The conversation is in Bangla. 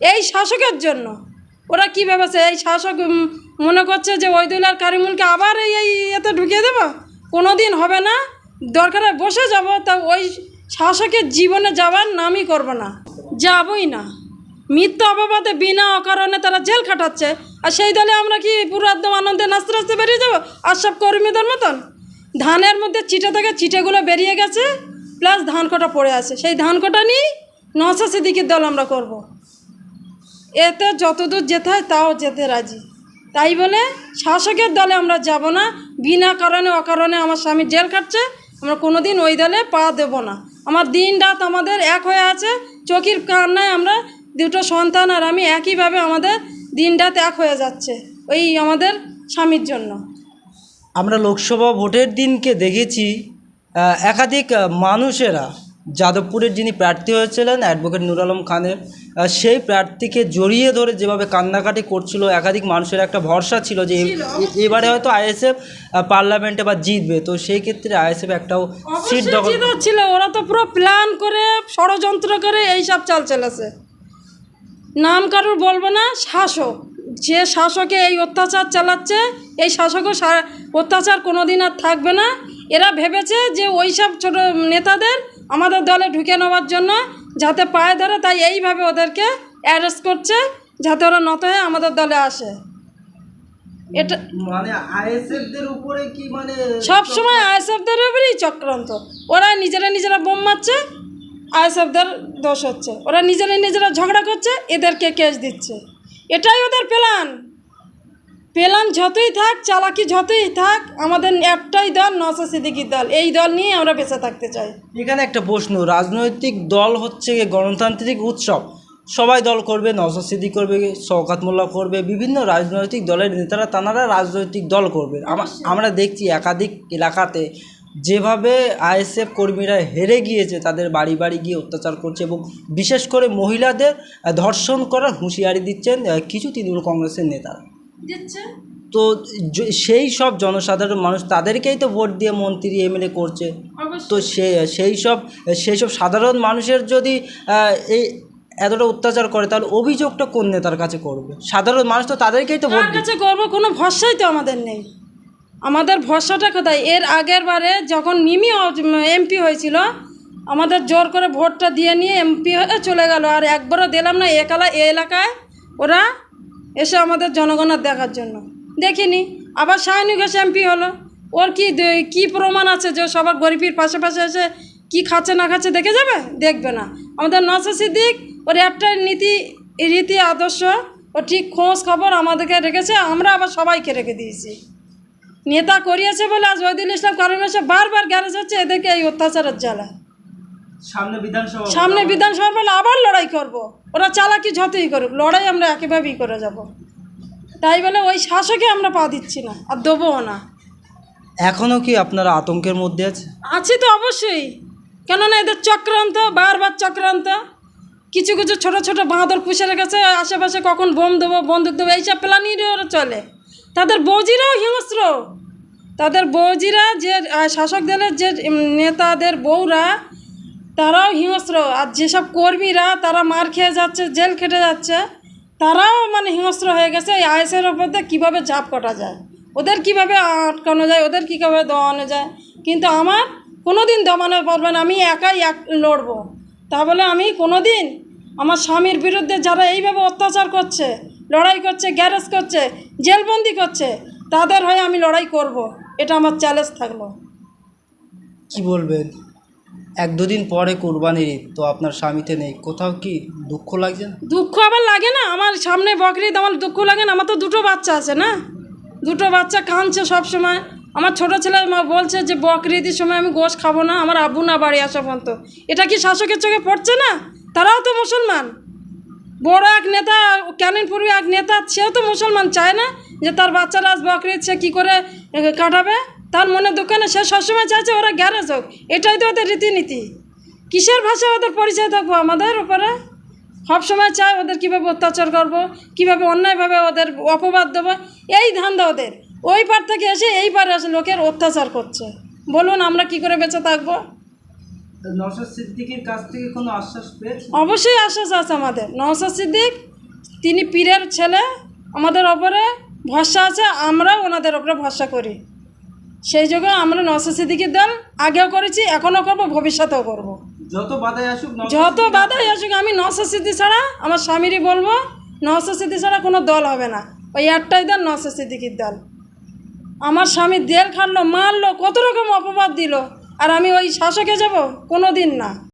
এই শাসকের জন্য। ওরা কী ভেবেছে? এই শাসক মনে করছে যে ওইদুল আর কারিমুলকে আবার এই এই এতে ঢুকিয়ে দেবো? কোনো দিন হবে না। দরকারে বসে যাব, তা ওই শাসকের জীবনে যাওয়ার নামই করব না। যাবই না। মিথ্যা অপবাদে বিনা অকারণে তারা জেল খাটাচ্ছে। আর সেই দলে আমরা কি পুরো একদম আনন্দে নাচতে নাচতে বেরিয়ে যাব? আর সব কর্মীদের মতন? ধানের মধ্যে চিটে থেকে চিটেগুলো বেরিয়ে গেছে, প্লাস ধান কটা পড়ে আছে। সেই ধান কটা নিয়েই নশা সিদ্দিকির দল আমরা করব। এতে যতদূর যেতে হয় তাও যেতে রাজি। তাই বলে শাসকের দলে আমরা যাব না, বিনা কারণে, অকারণে আমার স্বামী জেল খাটছে, আমরা কোনো দিন ওই দলে পা দেব না। আমার দিন রাত আমাদের এক হয়ে আছে, চকির কান্নায় আমরা দুটো সন্তান আর আমি একইভাবে আমাদের দিন রাত এক হয়ে যাচ্ছে, ওই আমাদের স্বামীর জন্য। আমরা লোকসভা ভোটের দিনকে দেখেছি একাধিক মানুষেরা যাদবপুরের যিনি প্রার্থী হয়েছিলেন অ্যাডভোকেট নুর আলম খানের সেই প্রার্থীকে জড়িয়ে ধরে যেভাবে কান্নাকাটি করছিল একাধিক মানুষের একটা ভরসা ছিল যে এবারে হয়তো আইএসএফ পার্লামেন্টে বা জিতবে। তো সেই ক্ষেত্রে আইএসএফ একটাও সিট দখল ছিল। ওরা তো পুরো প্ল্যান করে ষড়যন্ত্র করে এইসব চাল চালাছে। নাম কারোর বলব না শাসক। যে শাসকে এই অত্যাচার চালাচ্ছে এই শাসকও অত্যাচার কোনো দিন আর থাকবে না। এরা ভেবেছে যে ওই সব ছোটো নেতাদের আমাদের দলে ঢুকে নেওয়ার জন্য যাতে পায়ে ধরে তাই এইভাবে ওদেরকে অ্যারেস্ট করছে যাতে ওরা নত হয়ে আমাদের দলে আসে। এটা মানে আইএসএফদের উপরে কি মানে সব সময় আইএসএফদের উপরেই চক্রান্ত। ওরা নিজেরা নিজেরা বোম মারছে আইএসএফদের দোষ হচ্ছে। ওরা নিজেরা নিজেরা ঝগড়া করছে এদেরকে কেস দিচ্ছে। এটাই ওদের প্ল্যান প্ল্যান যতই থাক, চালাকি যতই থাক, আমাদের একটাই দল নশা সিদ্দিকির দল। এই দল নিয়ে আমরা বেঁচে থাকতে চাই। এখানে একটা প্রশ্ন, রাজনৈতিক দল হচ্ছে গণতান্ত্রিক উৎসব? সবাই দল করবে নওশাদ সিদ্দিক করবে, শওকাত মোল্লা করবে, বিভিন্ন রাজনৈতিক দলের নেতারা তানারা রাজনৈতিক দল করবে। আমরা দেখছি একাধিক এলাকাতে যেভাবে আইএসএফ কর্মীরা হেরে গিয়েছে, তাদের বাড়ি বাড়ি গিয়ে অত্যাচার করছে এবং বিশেষ করে মহিলাদের ধর্ষণ করার হুঁশিয়ারি দিচ্ছেন কিছু তৃণমূল কংগ্রেসের নেতারা। তো সেই সব জনসাধারণ মানুষ তাদেরকেই তো ভোট দিয়ে মন্ত্রী এমএলএ করছে। তো সে সেই সব সেই সব সাধারণ মানুষের যদি এই এতটা অত্যাচার করে তাহলে অভিযোগটা কোন নেতার কাছে করবে? সাধারণ মানুষ তো তাদেরকেই তো ভোট কাছে করব? কোনো ভরসাই তো আমাদের নেই। আমাদের ভরসাটা কোথায়? এর আগের বারে যখন মিমি এমপি হয়েছিল আমাদের জোর করে ভোটটা দিয়ে নিয়ে এমপি হয়ে চলে গেল। আর একবারও দিলাম না একালা এ এলাকায় ওরা এসে আমাদের জনগণের দেখার জন্য। দেখিনি, আবার শাহিনী ঘোষ এমপি হলো। ওর কি কি প্রমাণ আছে যে সবার গরিবের পাশে পাশে এসে কি খাচ্ছে না খাচ্ছে দেখে যাবে? দেখবে না। আমাদের নসা সিদ্দিক, ওর একটা নীতি, রীতি, আদর্শ, ও ঠিক খোঁজ খবর আমাদেরকে রেখেছে, আমরা আবার সবাইকে রেখে দিয়েছি। নেতা করিয়েছে বলে আজ ওইদুল ইসলাম কারণ বারবার গ্যারেজ হচ্ছে, এদেরকে এই অত্যাচারের জ্বালা। সামনে বিধানসভা সামনে বিধানসভা বলে আবার লড়াই করব। ওরা চালাকি যতই করুক লড়াই আমরা একেভাবেই করে যাব। তাই বলে ওই শাসকে আমরা পা দিচ্ছি না আর দেবও না। এখনও কি আপনারা আতঙ্কের মধ্যে আছে? আছি তো অবশ্যই। কেননা এদের চক্রান্ত বারবার চক্রান্ত। কিছু কিছু ছোট ছোট বাঁদর পুষে রেখেছে আশেপাশে কখন বোম দেবো বন্দুক দেবো এইসব প্ল্যানিংয়ে ওরা চলে। তাদের বৌজিরাও হিংস্র। তাদের বৌজিরা যে শাসক দলের যে নেতাদের বউরা তারাও হিংস্র। আর যেসব কর্মীরা তারা মার খেয়ে যাচ্ছে, জেল খেটে যাচ্ছে, তারাও মানে হিংস্র হয়ে গেছে এই আইসের ওপর দিয়ে কীভাবে ঝাঁপ কটা যায়? ওদের কীভাবে আটকানো যায়? ওদের কীভাবে দমানো যায়? কিন্তু আমার কোনো দিন দমানো পারবে না আমি একাই এক লড়বো। তা বলে আমি কোনো দিন আমার স্বামীর বিরুদ্ধে যারা এইভাবে অত্যাচার করছে, লড়াই করছে, গ্যারেজ করছে, জেলবন্দি করছে, তাদের হয়ে আমি লড়াই করব। এটা আমার চ্যালেঞ্জ থাকল। কি বলবেন? এক দুদিন পরে কোরবানির ঈদ, তো আপনার স্বামীতে নেই, কোথাও কি দুঃখ লাগছে না? দুঃখ আবার লাগে না, আমার সামনে বকরিদ, আমার দুঃখ লাগে না, আমার তো দুটো বাচ্চা আছে না? দুটো বাচ্চা কাঁদছে সব সময় আমার ছোট ছেলে বলছে যে, বকরিদের সময় আমি গোশ খাব না, আমার আব্বু না বাড়ি আসা পর্যন্ত। এটা কি শাসকের চোখে পড়ছে না? তারাও তো মুসলমান। বড় এক নেতা ক্যানিনপুরি এক নেতা, সেও তো মুসলমান, চায় না যে তার বাচ্চারা আজ বকরিদ সে কী করে কাটাবে? তার মনে দোকানে সে সবসময় চাইছে ওরা গ্যারেজ হোক। এটাই তো ওদের রীতিনীতি। কিসের ভাষা ওদের পরিচয় থাকব আমাদের উপরে? সবসময় চায় ওদের কীভাবে অত্যাচার করব কীভাবে অন্যায়ভাবে ওদের অপবাদ দেবো এই ধান্দা ওদের। ওই পার থেকে এসে এই পারে এসে লোকের অত্যাচার করছে। বলুন আমরা কি করে বেঁচে থাকব? নসর সিদ্দিকির কাছ থেকে কোনো আশ্বাস পেয়েছে অবশ্যই আশ্বাস আছে আমাদের। নওসাদ সিদ্দিক তিনি পীরের ছেলে আমাদের ওপরে ভরসা আছে আমরাও ওনাদের ওপরে ভরসা করি। সেই জন্য আমরা নশো সিদ্দিকির দল আগেও করেছি এখনও করব ভবিষ্যতেও করব। যত বাধাই আসুক যত বাধাই আসুক আমি নশো সিদ্ধি ছাড়া আমার স্বামীরই বলব নশো সিদ্ধি ছাড়া কোনো দল হবে না। ওই একটাই দল নশো সিদ্দিকির দল। আমার স্বামী দেল খাটলো মারলো কত রকম অপবাদ দিল আর আমি ওই শাসকে যাব কোনো দিন না।